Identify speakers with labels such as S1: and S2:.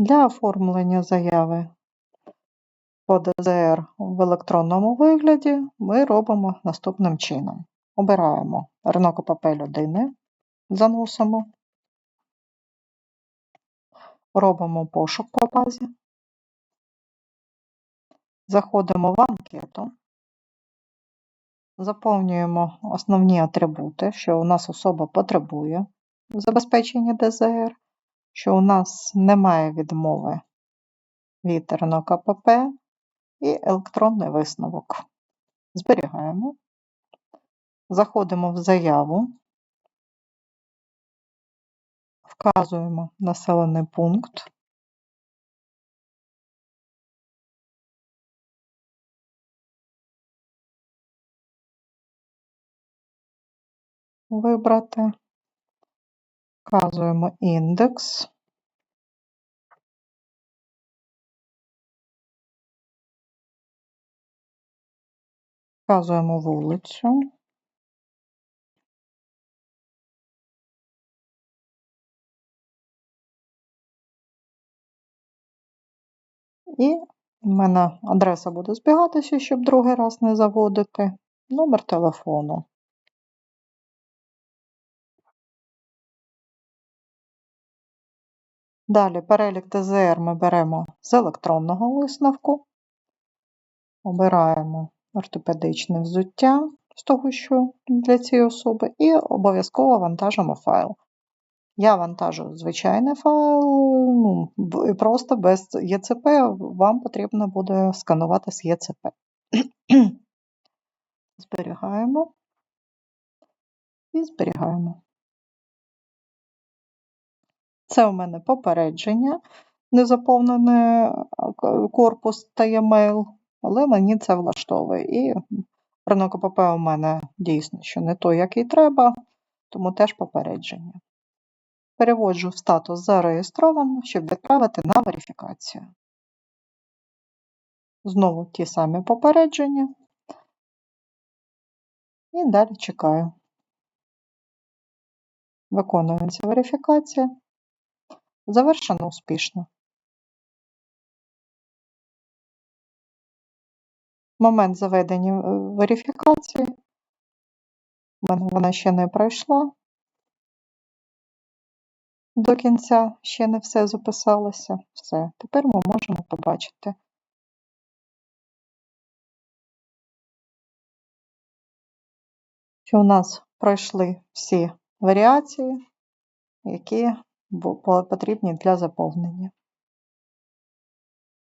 S1: Для оформлення заяви по ДЗР в електронному вигляді ми робимо наступним чином. Обираємо РНОКПП людини, заносимо, робимо пошук по базі, заходимо в анкету, заповнюємо основні атрибути, що у нас особа потребує забезпечення ДЗР, що у нас немає відмови від РНОКПП і електронний висновок. Зберігаємо, заходимо в заяву, вказуємо населений пункт. Вибрати, вказуємо індекс. Вказуємо вулицю. І в мене адреса буде збігатися, щоб другий раз не заводити. Номер телефону. Далі перелік ДЗР ми беремо з електронного висновку. Обираємо ортопедичне взуття з того, що для цієї особи, і обов'язково вантажимо файл. Я вантажу звичайний файл, ну, просто без ЄЦП вам потрібно буде сканувати з ЄЦП. Зберігаємо і зберігаємо. Це у мене попередження, незаповнений корпус та e-mail, але мені це влаштовує. І ринок ОПП у мене дійсно, що не той, який треба, тому теж попередження. Переводжу в статус зареєстровано, щоб відправити на верифікацію. Знову ті самі попередження. І далі чекаю. Виконується верифікація. Завершено успішно. Момент заведення верифікації. У мене вона ще не пройшла. До кінця ще не все записалося. Все, тепер ми можемо побачити. Що у нас пройшли всі варіації, які потрібні для заповнення.